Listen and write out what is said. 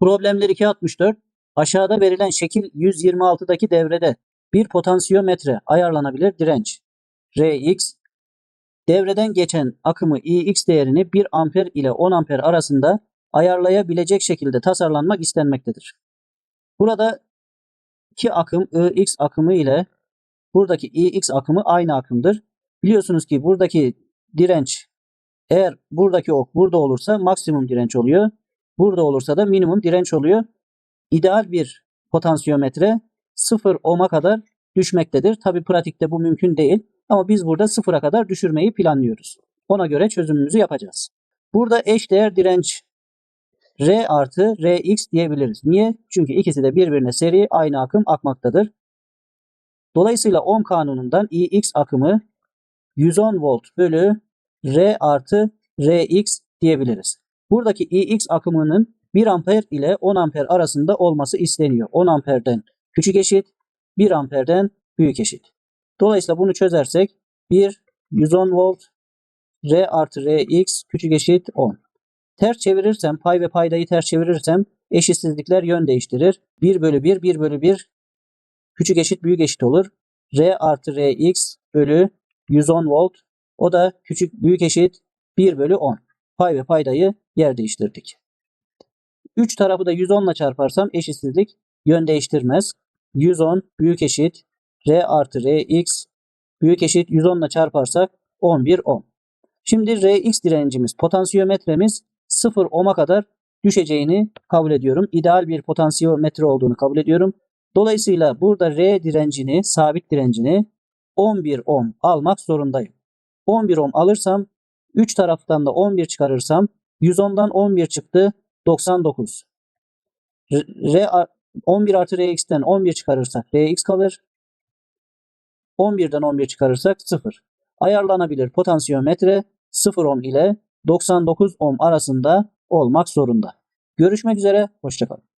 Problemler 264. Aşağıda verilen şekil 126'daki devrede bir potansiyometre ayarlanabilir direnç Rx devreden geçen akımı Ix değerini 1 amper ile 10 amper arasında ayarlayabilecek şekilde tasarlanmak istenmektedir. Burada iki akım Ix akımı ile buradaki Ix akımı aynı akımdır. Biliyorsunuz ki buradaki direnç eğer buradaki ok burada olursa maksimum direnç oluyor. Burada olursa da minimum direnç oluyor. İdeal bir potansiyometre 0 ohm'a kadar düşmektedir. Tabi pratikte bu mümkün değil ama biz burada sıfıra kadar düşürmeyi planlıyoruz. Ona göre çözümümüzü yapacağız. Burada eşdeğer direnç R artı Rx diyebiliriz. Niye? Çünkü ikisi de birbirine seri aynı akım akmaktadır. Dolayısıyla Ohm kanunundan Ix akımı 110 volt bölü R artı Rx diyebiliriz. Buradaki Ix akımının 1 amper ile 10 amper arasında olması isteniyor. 10 amperden küçük eşit, 1 amperden büyük eşit. Dolayısıyla bunu çözersek 1 110 volt R artı Rx küçük eşit 10. Ters çevirirsem pay ve paydayı ters çevirirsem eşitsizlikler yön değiştirir. 1 bölü 1 1 bölü 1 küçük eşit büyük eşit olur. R artı Rx bölü 110 volt o da küçük büyük eşit 1 bölü 10. Pay ve paydayı yer değiştirdik. 3 tarafı da 110 ile çarparsam eşitsizlik yön değiştirmez. 110 büyük eşit R artı Rx büyük eşit 110 ile çarparsak 11 ohm. Şimdi Rx direncimiz, potansiyometremiz 0 ohm'a kadar düşeceğini kabul ediyorum. İdeal bir potansiyometre olduğunu kabul ediyorum. Dolayısıyla burada R direncini, sabit direncini 11 ohm almak zorundayım. 11 ohm alırsam 3 taraftan da 11 çıkarırsam 110'dan 11 çıktı 99. R, 11 artı Rx'ten 11 çıkarırsak Rx kalır. 11'den 11 çıkarırsak 0. Ayarlanabilir potansiyometre 0 ohm ile 99 ohm arasında olmak zorunda. Görüşmek üzere, hoşçakalın.